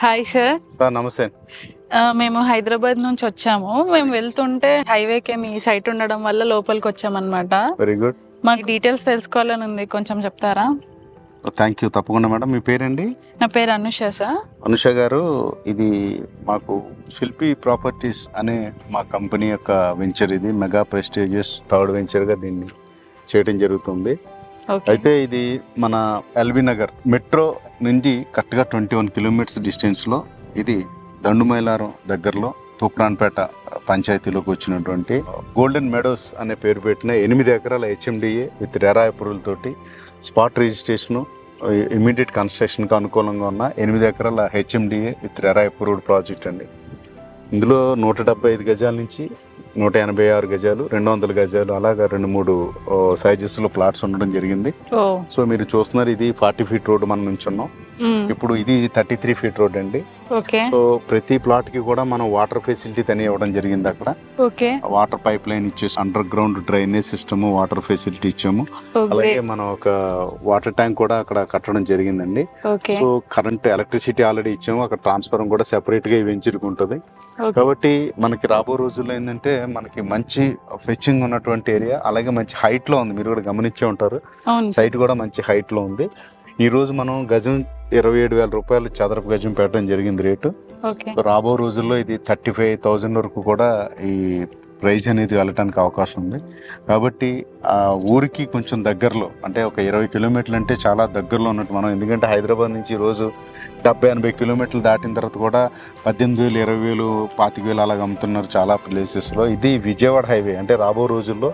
Hi sir నమస్తే. మేము హైదరాబాద్ నుంచి వచ్చాము. మేము వెళ్తుంటే హైవేకి మీ సైట్ ఉండడం వల్ల లోపలికి వచ్చామన్నమాట. వెరీ గుడ్ మాకు డీటెయిల్స్ తెలుసుకోవాలని ఉంది. కొంచెం చెప్తారా? థ్యాంక్ యూ తప్పకుండా మేడం. మీ పేరండి నా పేరు అనుష సార్ అనుష గారు ఇది మాకు శిల్పి ప్రాపర్టీస్ అనే మా కంపెనీ యొక్క వెంచర్ ఇది. మెగా ప్రెస్టీజియస్ థర్డ్ వెంచర్గా దీన్ని చేయడం జరుగుతుంది. అయితే ఇది మన ఎల్బీ నగర్ మెట్రో నుండి కరెక్ట్గా ట్వంటీ వన్ కిలోమీటర్స్ డిస్టెన్స్లో ఇది దండుమైలారం దగ్గరలో తూప్రాన్పేట పంచాయతీలోకి వచ్చినటువంటి గోల్డెన్ మెడోస్ అనే పేరు పెట్టిన ఎనిమిది ఎకరాల హెచ్ఎండిఏ విత్ రెరా అప్రూవల్ తోటి స్పాట్ రిజిస్ట్రేషను ఇమీడియట్ కన్స్ట్రక్షన్కి అనుకూలంగా ఉన్న ఎనిమిది ఎకరాల HMDA with RERA approved project అండి. ఇందులో నూట డెబ్బై ఐదు గజాల నుంచి నూట ఎనభై ఆరు గజాలు రెండు వందల గజాలు అలాగా రెండు మూడు సైజెస్లో ప్లాట్స్ ఉండడం జరిగింది. సో మీరు చూస్తున్నారు ఇది ఫార్టీ ఫీట్ రోడ్ మనం నుంచున్నాం ఇప్పుడు ఇది థర్టీ త్రీ ఫీట్ రోడ్ అండి. సో ప్రతి ప్లాట్కి కూడా మనం వాటర్ ఫెసిలిటీ తని ఇవ్వడం జరిగింది అక్కడ. వాటర్ పైప్ లైన్ ఇచ్చేసి underground drainage system water facility ఇచ్చాము. ఓ అలాగే మనం ఒక వాటర్ ట్యాంక్ కూడా అక్కడ కట్టడం జరిగిందండి. సో కరెంట్ ఎలక్ట్రిసిటీ ఆల్రెడీ ఇచ్చాము. అక్కడ ట్రాన్స్ఫార్మర్ కూడా సెపరేట్గా ఓకే కాబట్టి మనకి రాబో రోజుల్లో ఏంటంటే మనకి మంచి ఫెచ్చింగ్ ఉన్నటువంటి ఏరియా అలాగే మంచి హైట్లో ఉంది. మీరు కూడా గమనించే ఉంటారు. సైట్ కూడా మంచి హైట్లో ఉంది. ఈ రోజు మనం గజం ఇరవై ఏడు వేల రూపాయలు చదరపు గజం పెట్టడం జరిగింది రేటు. రాబో రోజుల్లో ఇది థర్టీ ఫైవ్ థౌజండ్ వరకు కూడా ఈ ప్రైస్ అనేది వెళ్ళటానికి అవకాశం ఉంది. కాబట్టి ఆ ఊరికి కొంచెం దగ్గరలో అంటే ఒక ఇరవై కిలోమీటర్లు అంటే చాలా దగ్గరలో ఉన్నట్టు మనం ఎందుకంటే హైదరాబాద్ నుంచి ఈ రోజు డెబ్బై ఎనభై కిలోమీటర్లు దాటిన తర్వాత కూడా పద్దెనిమిది వేలు ఇరవై వేలు పాతిక వేలు అలాగ అమ్ముతున్నారు చాలా ప్లేసెస్లో ఇది విజయవాడ హైవే అంటే రాబో రోజుల్లో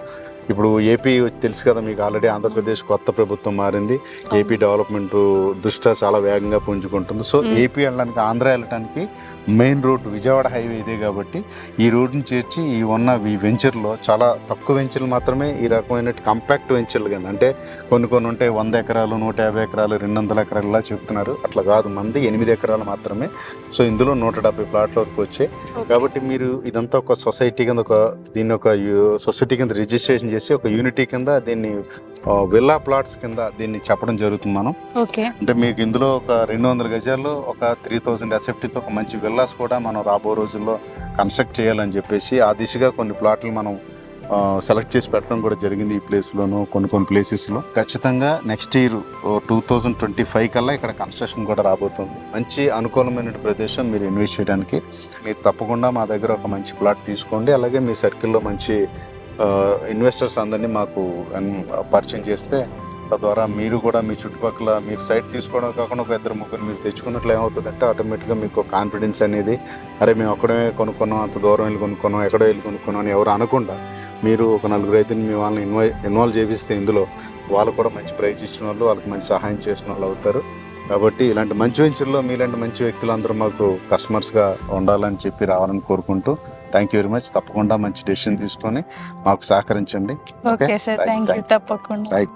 ఇప్పుడు ఏపీ తెలుసు కదా మీకు ఆల్రెడీ ఆంధ్రప్రదేశ్ కొత్త ప్రభుత్వం మారింది. ఏపీ డెవలప్మెంట్ దృష్ట్యా చాలా వేగంగా పుంజుకుంటుంది. సో. ఏపీ వెళ్ళడానికి ఆంధ్ర వెళ్ళడానికి మెయిన్ రోడ్ విజయవాడ హైవే ఇదే కాబట్టి ఈ రోడ్డుని చేర్చి ఈ ఉన్న ఈ వెంచర్లో చాలా తక్కువ వెంచర్లు మాత్రమే ఈ రకమైన కాంపాక్ట్ వెంచర్లు కింద అంటే కొన్ని కొన్ని ఉంటాయి వంద ఎకరాలు నూట యాభై ఎకరాలు రెండు వందల ఎకరాలు ఇలా చెప్తున్నారు. అట్లా కాదు మంది ఎనిమిది ఎకరాలు మాత్రమే. సో ఇందులో నూట డెబ్బై ప్లాట్ల వరకు వచ్చాయి. కాబట్టి మీరు ఇదంతా ఒక సొసైటీ కింద ఒక దీన్ని ఒక సొసైటీ కింద రిజిస్ట్రేషన్ చేసి ఒక యూనిటీ కింద దీన్ని విల్లా ప్లాట్స్ కింద దీన్ని చెప్పడం జరుగుతుంది మనం. ఓకే. అంటే మీకు ఇందులో ఒక రెండు వందల గజాల్లో ఒక త్రీ థౌజండ్ ఎస్ఎఫ్టీతో ఒక మంచి విల్లాస్ కూడా మనం రాబో రోజుల్లో కన్స్ట్రక్ట్ చేయాలని చెప్పేసి ఆ దిశగా కొన్ని ప్లాట్లు మనం సెలెక్ట్ చేసి పెట్టడం కూడా జరిగింది ఈ ప్లేస్లోను కొన్ని కొన్ని ప్లేసెస్లో ఖచ్చితంగా next year two thousand twenty five కల్లా ఇక్కడ కన్స్ట్రక్షన్ కూడా రాబోతుంది. మంచి అనుకూలమైన ప్రదేశం మీరు ఇన్వెస్ట్ చేయడానికి. మీరు తప్పకుండా మా దగ్గర ఒక మంచి ప్లాట్ తీసుకోండి. అలాగే మీ సర్కిల్లో మంచి ఇన్వెస్టర్స్ అందరినీ మాకు పరిచయం చేస్తే తద్వారా మీరు కూడా మీ చుట్టుపక్కల మీరు సైట్ తీసుకోవడం కాకుండా ఒక ఇద్దరు ముగ్గురు మీరు తెచ్చుకున్నట్లు ఏమవుతుందంటే ఆటోమేటిక్గా మీకు కాన్ఫిడెన్స్ అనేది అరే మేము అక్కడే కొనుక్కున్నాం అంత దూరం వెళ్ళి కొనుక్కున్నాం ఎక్కడో వెళ్ళి కొనుక్కున్నాం అని ఎవరు అనకుండా మీరు ఒక నలుగురు అయితే మీ వాళ్ళని ఇన్వై ఇన్వాల్వ్ చేపిస్తే ఇందులో వాళ్ళు కూడా మంచి ప్రైజ్ ఇచ్చిన వాళ్ళు వాళ్ళకి మంచి సహాయం చేసిన వాళ్ళు అవుతారు. కాబట్టి ఇలాంటి మంచి వెంచర్లో మీలాంటి మంచి వ్యక్తులు అందరూ మాకు కస్టమర్స్గా ఉండాలని చెప్పి రావాలని కోరుకుంటూ థ్యాంక్ యూ వెరీ మచ్ తప్పకుండా మంచి డెసిషన్ తీసుకొని మాకు సహకరించండి. ఓకే సార్ థ్యాంక్ యూ తప్పకుండా. రైట్